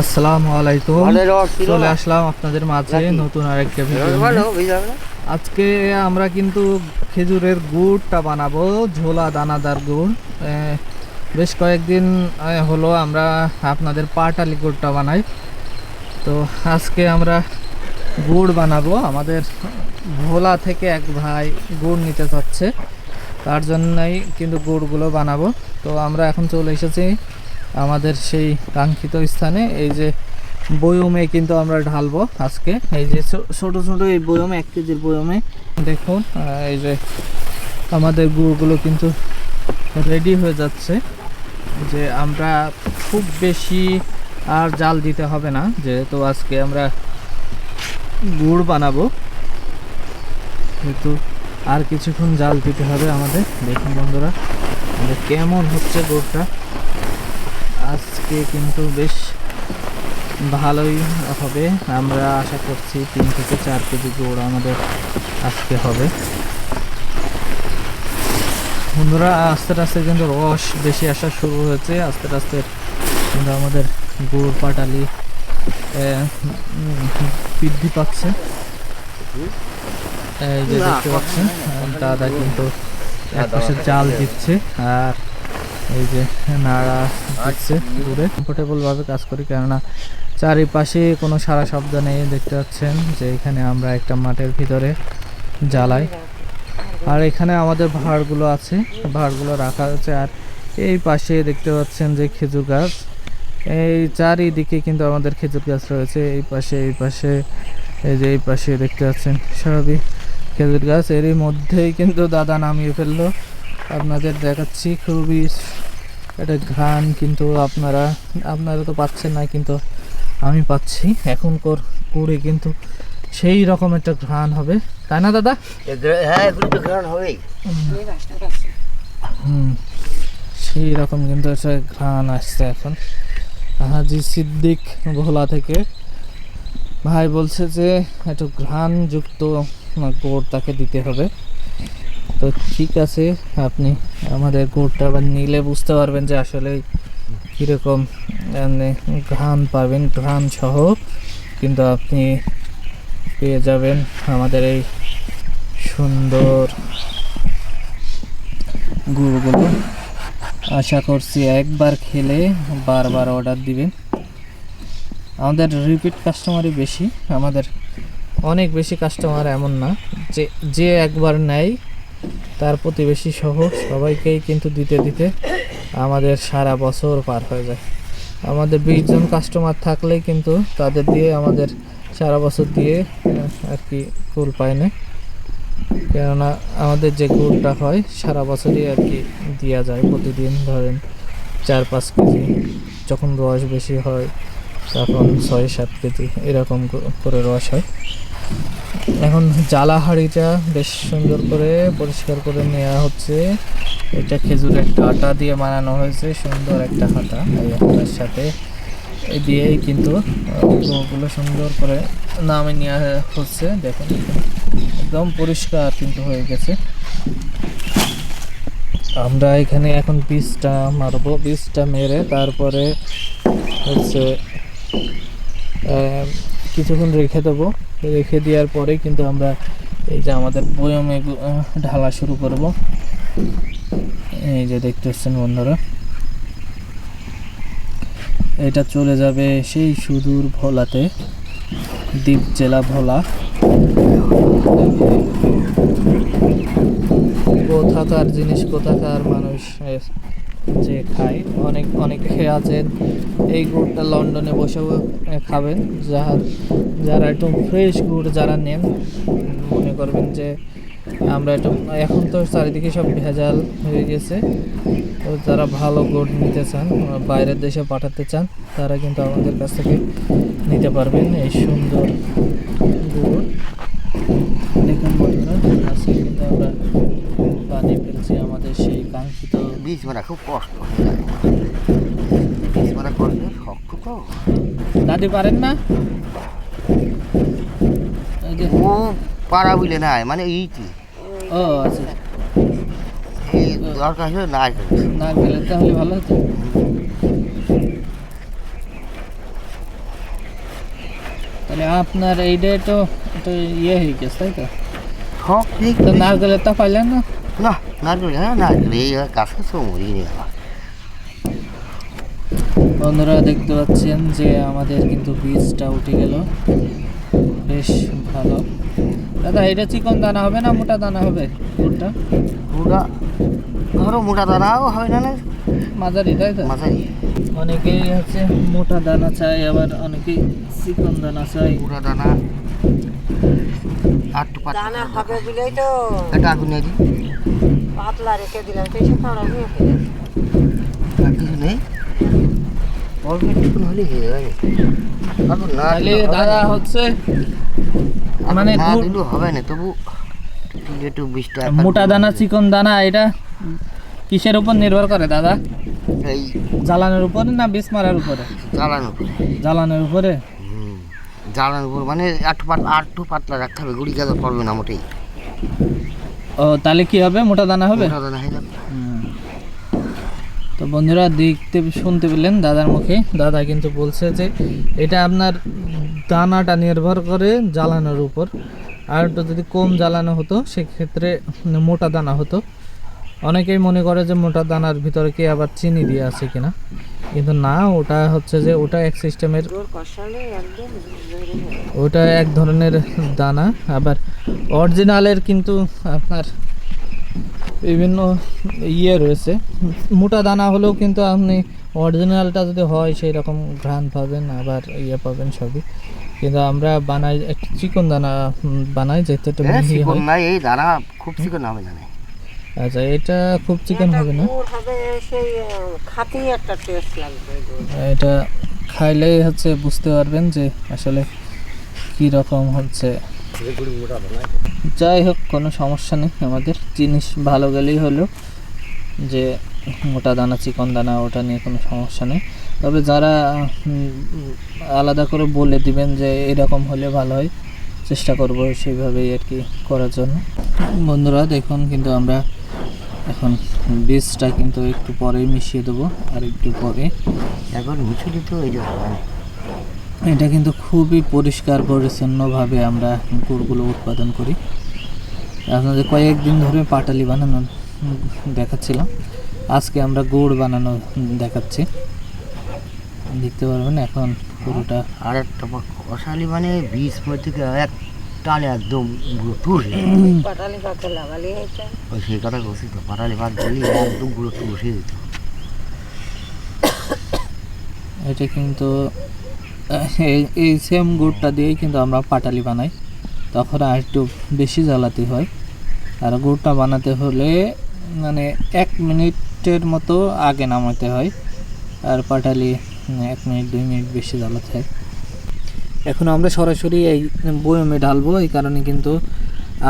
আসসালামু আলাইকুম। চলে আসলাম আপনাদের মাঝে? নতুন আরেকটা ভিডিও আজকে আমরা কিন্তু খেজুরের গুড়টা বানাবো ঝোলা দানাদার গুড়। বেশ কয়েকদিন হলো আমরা আপনাদের পাটালি গুড়টা বানাই। তো আজকে আমরা গুড় বানাবো। আমাদের ভোলা থেকে এক ভাই গুড় নিতে চাচ্ছে তার জন্যই কিন্তু গুড়গুলো বানাবো। তো আমরা এখন চলে এসেছি আমাদের সেই কাঙ্ক্ষিত স্থানে। এই যে বয়মে কিন্তু আমরা ঢালবো আজকে। এই যে ছোট ছোট এই বয়মে, এক কেজির বয়মে। দেখুন এই যে আমাদের গুড়গুলো কিন্তু রেডি হয়ে যাচ্ছে। যে আমরা খুব বেশি আর জাল দিতে হবে না, যেহেতু আজকে আমরা গুড় বানাবো। কিন্তু আর কিছুক্ষণ জাল দিতে হবে আমাদের। দেখুন বন্ধুরা কেমন হচ্ছে গুড়টা। আজকে কিন্তু বেশ ভালোই হবে। আমরা আশা করছি তিন থেকে চার কেজি গুড় আমাদের আজকে হবে। বন্ধুরা, আস্তে আস্তে কিন্তু রস বেশি আসা শুরু হয়েছে। আস্তে আস্তে কিন্তু আমাদের গুড় পাটালি বৃদ্ধি পাচ্ছে। দেখতে পাচ্ছেন, দাদা কিন্তু এক পাশে জাল দিচ্ছে। আর এই যে নাড়া দিচ্ছে দূরে। কমফোর্টেবল ভাবে কাজ করি কেননা চারিপাশে কোনো সারা শব্দ নেই দেখতে পাচ্ছেন যে এখানে আমরা একটা মাঠের ভিতরে জ্বালাই। আর এখানে আমাদের ভাড়গুলো আছে ভাড়গুলো রাখা আছে। আর এই পাশে দেখতে পাচ্ছেন যে খেজুর গাছ। এই চারিদিকে কিন্তু আমাদের খেজুর গাছ রয়েছে। এই পাশে এই পাশে এই যে এই পাশে দেখতে পাচ্ছেন সবই খেজুর গাছ। এরই মধ্যেই কিন্তু দাদা নামিয়ে ফেলল। আপনাদের দেখাচ্ছি খুবই একটা ঘ্রাণ কিন্তু আপনারা আপনারা তো পাচ্ছেন না কিন্তু আমি পাচ্ছি এখন কর কিন্তু সেই রকম একটা ঘ্রাণ হবে। তাই না দাদা? হ্যাঁ এগুলো তো গ্রহণ হবেই। হুম সেই রকম কিন্তু একটা ঘ্রাণ আসছে এখন। হাজি সিদ্দিক ভোলা থেকে ভাই বলছে যে একটু ঘ্রাণযুক্ত গোড় তাকে দিতে হবে। তো ঠিক আছে, আপনি আমাদের গোড়টা আবার নিলে বুঝতে পারবেন যে আসলে কীরকম মানে ঘ্রাণ পাবেন, ঘ্রাণ সহ। কিন্তু আপনি পেয়ে যাবেন আমাদের এই সুন্দর গুড়গুলো। আশা করছি একবার খেলে বারবার অর্ডার দিবেন। আমাদের রিপিট কাস্টমারই বেশি, আমাদের অনেক বেশি কাস্টমার এমন না, যে যে একবার নেয় তার প্রতিবেশী সহ সবাইকেই কিন্তু দিতে দিতে আমাদের সারা বছর পার হয়ে যায়। আমাদের বিশ জন কাস্টমার থাকলেই কিন্তু তাদের দিয়ে আমাদের সারা বছর দিয়ে আর কি ফুল পায় না। কেননা আমাদের যে গুড়টা হয়, সারা বছরই আর কি দেওয়া যায়। প্রতিদিন ধরেন চার পাঁচ কেজি, যখন রস বেশি হয়, তখন ছয় সাত কেজি এরকম করে রস হয়। এখন জ্বালা হাঁড়িটা বেশ সুন্দর করে পরিষ্কার করে নেওয়া হচ্ছে। এটা খেজুরের আটা দিয়ে বানানো হয়েছে, সুন্দর একটা হাতা এই হাতার সাথে। এই দিয়েই কিন্তু গুঁড়োগুলো সুন্দর করে নামে নেওয়া হচ্ছে, দেখুন। একদম পরিষ্কার কিন্তু হয়ে গেছে। আমরা এখানে এখন বীজটা মারবো, বীজটা মেরে তারপরে হচ্ছে কিছুক্ষণ রেখে দেবো। রেখে দেওয়ার পরে কিন্তু আমরা এই যে আমাদের বয়মে ঢালা শুরু করব। এই যে দেখতে পাচ্ছেন বন্ধুরা। এটা চলে যাবে সেই সুদূর ভোলাতে, দ্বীপ জেলা ভোলা। কোথাকার জিনিস, কোথাকার মানুষ যে খায়, অনেক, অনেকে আছেন এই গুড়টা লন্ডনে বসেও খাবেন। যার যারা একটু ফ্রেশ গুড় যারা নেন, মনে করবেন যে আমরা একটু, এখন তো চারিদিকে সব ভেজাল হয়ে গেছে। তো যারা ভালো গুড় নিতে চান, বাইরের দেশে পাঠাতে চান, তারা কিন্তু আমাদের কাছ থেকে নিতে পারবেন এই সুন্দর গুড় দেখুন বন্ধুরা আজকে কিন্তু আমরা বানিয়ে ফেলছি আমাদের সেই কাঙ্ক্ষিত বীজ মারা খুব কষ্ট বীজ মারা কষ্ট শক্ত তো। দাদি পারেন না? ও পারা বুঝলে নাই মানে ইটি ও আচ্ছা। এই দরকার হলে না না গেলে তাহলে ভালো হতো। তাহলে আপনার এইটা তো ইয়ে হয়ে গেছে তাই তো? সব ঠিক তো নারকেলের তা পাইলেন না। না নারকেল হ্যাঁ নারকেল এই গাছে তো আমার বন্ধুরা দেখতে পাচ্ছেন যে আমাদের কিন্তু বীজটা উঠে গেল বেশ ভালো দাদা এটা চিকন দানা হবে না মোটা দানা হবে গুড়টা মোটা ধরো মোটা দানাও হবে না না মাঝারি তাই তো মাঝারি অনেকেই হচ্ছে মোটা দানা চাই আবার অনেকেই চিকন দানা চাই মোটা দানা পাতলা দানা হবে বলেই তো এটা আগুন নেই পাতলা রেখে দিলাম সেই নিয়ে ফেলে আর কিছু নেই অল্প একটু হলে হয়ে যাবে। তাহলে দাদা হচ্ছে মানে না দিলেও হবে না তবু একটু বৃষ্টি মোটা দানা চিকন দানা এটা কিসের উপর নির্ভর করে দাদা? এই জ্বালানোর উপরে না বিষ মারার উপরে? জ্বালানোর উপরে। জ্বালানোর উপরে? হুম জ্বালানোর উপর মানে আটটু পাতলা আটটু পাতলা রাখতে হবে গুড়ি গাদা পড়বে না মোটেই। ও তাহলে কি হবে? মোটা দানা হবে? মোটা দানা হয়ে যাবে। তো বন্ধুরা দেখতে শুনতে পেলেন দাদার মুখে। দাদা কিন্তু বলছে যে এটা আপনার দানাটা নির্ভর করে জ্বালানোর উপর। আর একটু যদি কম জ্বালানো হতো সেক্ষেত্রে মোটা দানা হতো। অনেকেই মনে করে যে মোটা দানার ভিতরে কি আবার চিনি দিয়ে আছে কিনা। কিন্তু না ওটা হচ্ছে যে ওটা এক সিস্টেমের। ওটা এক ধরনের দানা। আবার অরিজিনালের কিন্তু আপনার বিভিন্ন ইয়ে রয়েছে। মোটা দানা হলেও কিন্তু আপনি অরিজিনালটা যদি হয় সেই রকম ঘ্রাণ পাবেন আবার ইয়ে পাবেন সবই। কিন্তু আমরা বানাই একটা চিকন দানা বানাই যেতে একটু হ্যাঁ, মিহি হয়। এই দানা খুব চিকন হবে না আচ্ছা এটা খুব চিকন হবে না? গুড় হবে সেই আহ, একটা টেস্ট লাগবে এটা খাইলেই হচ্ছে বুঝতে পারবেন যে আসলে কি রকম হচ্ছে। যাই হোক কোনো সমস্যা নেই আমাদের জিনিস ভালো গেলেই হলো যে মোটা দানা চিকন দানা ওটা নিয়ে কোনো সমস্যা নেই। তবে যারা আলাদা করে বলে দিবেন যে এরকম হলে ভালো হয় চেষ্টা করব সেইভাবেই আর কি করার জন্য। বন্ধুরা দেখুন কিন্তু আমরা এখন বীজটা কিন্তু একটু পরেই মিশিয়ে দেবো আর একটু পরে। এখন মিছুলি তো এই যে এটা কিন্তু খুবই পরিষ্কার পরিচ্ছন্নভাবে আমরা গুড়গুলো উৎপাদন করি। আপনাদের কয়েকদিন ধরে পাটালি বানানো দেখাচ্ছিলাম। আজকে আমরা গুড় বানানো দেখাচ্ছি। দেখতে পারবেন এখন পুরোটা। আর একটা কষালি মানে বীজ মধ্যে থেকে এক টানে একদম গুঁড়ো টুস ওই সেই কথা বলছি তো পাটালি ভাত দিলি একদম গুঁড়ো টুসে দিত এটা কিন্তু এই- এই সেম গুড়টা দিয়েই কিন্তু আমরা পাটালি বানাই তখন আর একটু বেশি জ্বালাতে হয় আর গুড়টা বানাতে হলে মানে এক মিনিটের মতো আগে নামাতে হয় আর পাটালি এক মিনিট দুই মিনিট বেশি জ্বালাতে হয় এখন আমরা সরাসরি এই বয়মে ঢালবো, এই কারণে কিন্তু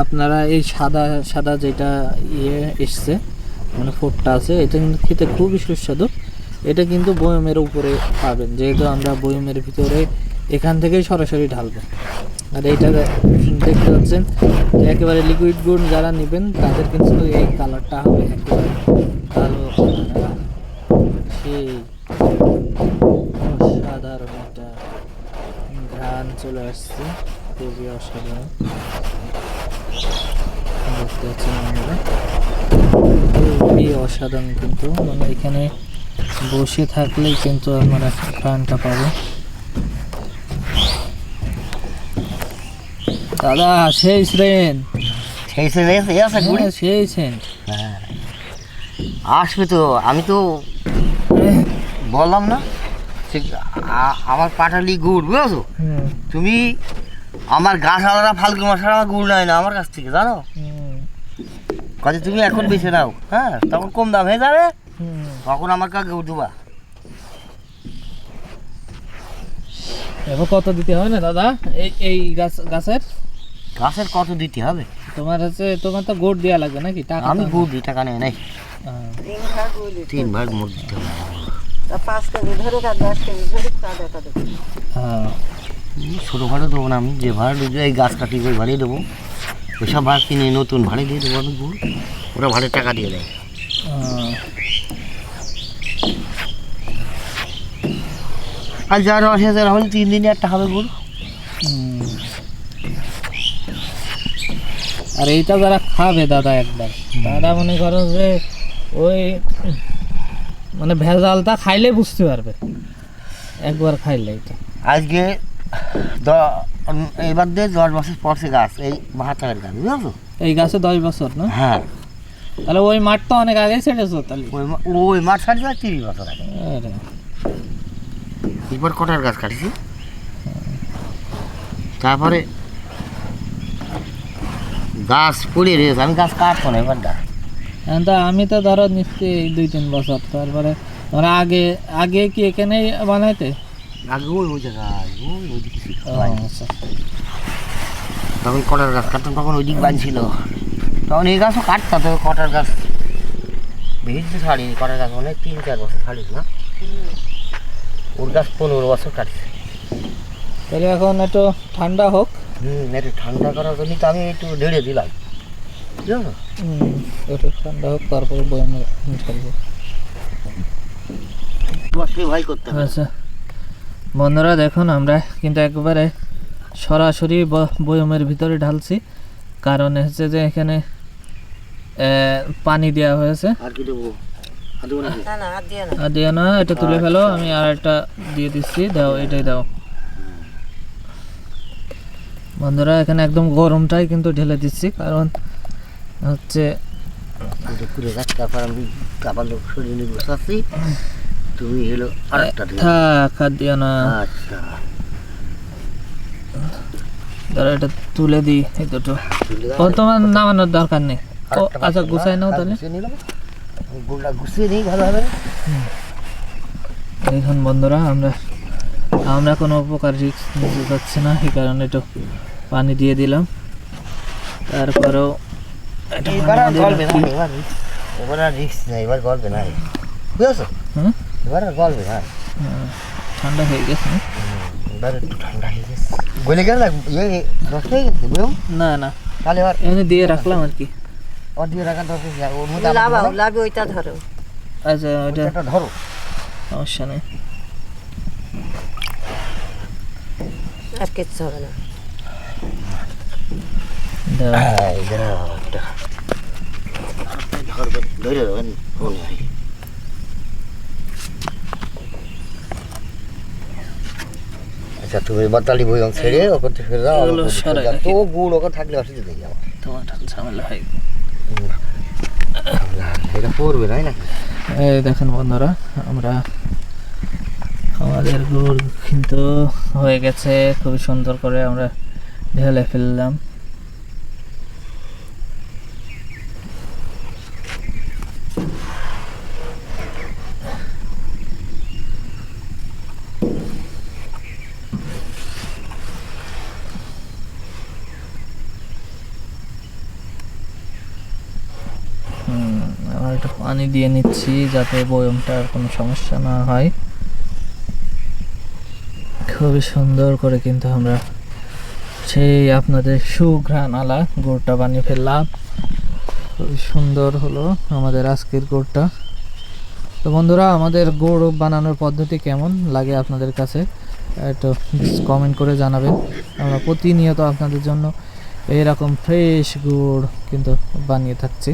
আপনারা এই সাদা সাদা যেটা ইয়ে এসছে মানে ফোটটা আছে, এটা কিন্তু খেতে খুবই সুস্বাদু এটা কিন্তু বয়মের উপরে পাবেন, যেহেতু আমরা বয়মের ভিতরে এখান থেকেই সরাসরি ঢালবো আর এইটা দেখতে পাচ্ছেন, একেবারে লিকুইড গুড় যারা নেবেন, তাদের কিন্তু এই কালারটা হবে একেবারে কালার। সেই চলে আসছে। খুবই অসাধারণ। দেখতে পাচ্ছেন আপনারা। খুবই অসাধারণ কিন্তু। মানে এখানে বসে থাকলেই কিন্তু আমরা ঘ্রাণটা পাবো দাদা সেই সেন্ট সেই সে আছে গুড়ি? সেই সেন্ট হ্যাঁ। আসবে তো আমি তো বললাম না? আমার পাটালি গুড় বুঝেছ? তুমি আমার গাছ আলাদা ফালতু মশলা আমার গুড় নেয় না আমার কাছ থেকে জানো? কাজে তুমি এখন বেছে নাও হ্যাঁ? তখন কম দাম হয়ে যাবে। তখন আমার কাছে গুড় দেবা? এবার কত দিতে হবে না দাদা? এই এই গাছ গাছের? গাছের কত দিতে হবে? তোমার হচ্ছে তোমার তো গোট দেওয়া লাগবে নাকি? টাকা আমি গুড় দিই টাকা নেই নাই। তিন ভাগ মোট দিতে হবে। পাঁচ কেজি ধরে আর দশ কেজি ধরে তা দেখা দেবে হ্যাঁ উম, ছোটো ভাড়া দেবো না আমি যে ভাড়া দেবো এই গাছ কাটি ওই ভাড়িয়ে দেবো। ওইসব ভাড় কিনে নতুন ভাড়ে দিয়ে দেবো আমি গুড়। ওরা ভাড়ে টাকা দিয়ে দেয়। আর যা দশ হাজার হলে তিন দিনে একটা হবে গুড়। আর এইটা যারা খাবে দাদা একবার তারা মনে করো যে ওই মানে ভেজালটা খাইলে বুঝতে পারবে। একবার খাইলে এটা। আজকে এবার দিয়ে দশ বছর পরছে গাছ এই বাহাত্তরের গাছ বুঝছ? এই গাছে দশ বছর না? হ্যাঁ। তাহলে ওই মাঠ তো অনেক আগেই ছেড়েছো তাহলে। ওই মাঠ যায় তিরিশ বছর আগে। এবার কটার গাছ কাটছি? তারপরে গাছ পড়ে রয়েছে আমি গাছ কাটবো না এবার গাছ। তো আমি তো ধরো নিশ্চয়ই এই দুই তিন বছর তারপরে তোমরা আগে আগে কি এখানেই বানাইতে? আগে ওই ওই জায়গায় আচ্ছা। তখন কটার গাছ? কাটতাম তখন ওই দিক বানছিল। তখন এই গাছও কাটতাম তবে কটার গাছ? বেশি ছাড়ি কটার গাছ? অনেক তিন চার বছর ছাড়ি না? ওর গাছ পনেরো বছর কাটছে। তাহলে এখন একটু ঠান্ডা হোক। হুম একটু ঠান্ডা করার জন্য তো আমি একটু ঢেড়ে দিলাম। বুঝলো হুম, একটু ঠান্ডা হোক তারপরে বয়ামে ঢালবো করতে হবে। আচ্ছা। বন্ধুরা দেখুন আমরা কিন্তু একবারে সরাসরি ব- বয়মের ভিতরে ঢালছি। কারণ হচ্ছে যে এখানে পানি দেওয়া হয়েছে। আর দিও না। এটা তুলে ফেলো আমি আর একটা দিয়ে দিচ্ছি দাও এটাই দাও। বন্ধুরা এখানে একদম গরমটাই কিন্তু ঢেলে দিচ্ছি কারণ হচ্ছে তারপর আমি লোক শরীরে বসাচ্ছি তুমি এলো আর একটা দিও থাক আর দিও না। আচ্ছা। এটা তুলে দিই এই দুটো ও তোমার নামানোর দরকার নেই। ও আচ্ছা গুছাই নাও তাহলে। গুড়টা গুছিয়ে নিই ভালো হবে দেখুন বন্ধুরা আমরা আমরা কোনো উপকার রিস্ক নিতে যাচ্ছি না এই কারণে একটু পানি দিয়ে দিলাম। তারপরেও এবার আর গলবে না। এবার এবার আর রিস্ক নেই এবার গলবে না বুঝেছ? এবার আর গলবে না হ্যাঁ, ঠান্ডা হয়ে গেছে এবার একটু ঠান্ডা হয়ে গেছে। গলে গেল না? ইয়ে নষ্ট হয়ে গেছে বুঝলাম না না। তাহলে এবার এমনি দিয়ে রাখলাম আর কি। ওর দিয়ে রাখার দরকার কি? ওর মধ্যে লাভাও লাভে ওইটা ধরো। আচ্ছা ওইটা ওইটা ধরো। সমস্যা নেই। আর কিচ্ছু হবে না। দাও। হ্যাঁ, এই যে নাও, এটা। ধরবেন, ধরে দেবেন, মনে হয়। আচ্ছা তুমি বাতালি বইয়ং ছেড়ে দাও এগুলো ওকে সরাই তো। গুড় ওকে থাকলে অসুবিধা নেই আমার তোমার ঝামেলা হয়। এটা পড়বে তাই না এই দেখেন বন্ধুরা আমরা আমাদের গুড় কিন্তু হয়ে গেছে খুবই সুন্দর করে আমরা ঢেলে ফেললাম হুম, আমরা একটু পানি দিয়ে নিচ্ছি যাতে বয়মটার কোনো সমস্যা না হয়। খুবই সুন্দর করে কিন্তু আমরা সেই আপনাদের সুঘ্রাণ আলা গুড়টা বানিয়ে ফেললাম। খুবই সুন্দর হলো আমাদের আজকের গুড়টা। তো বন্ধুরা, আমাদের গুড় বানানোর পদ্ধতি কেমন লাগে আপনাদের কাছে? একটু কমেন্ট করে জানাবেন। আমরা প্রতিনিয়ত আপনাদের জন্য এরকম ফ্রেশ গুড় কিন্তু বানিয়ে থাকছি।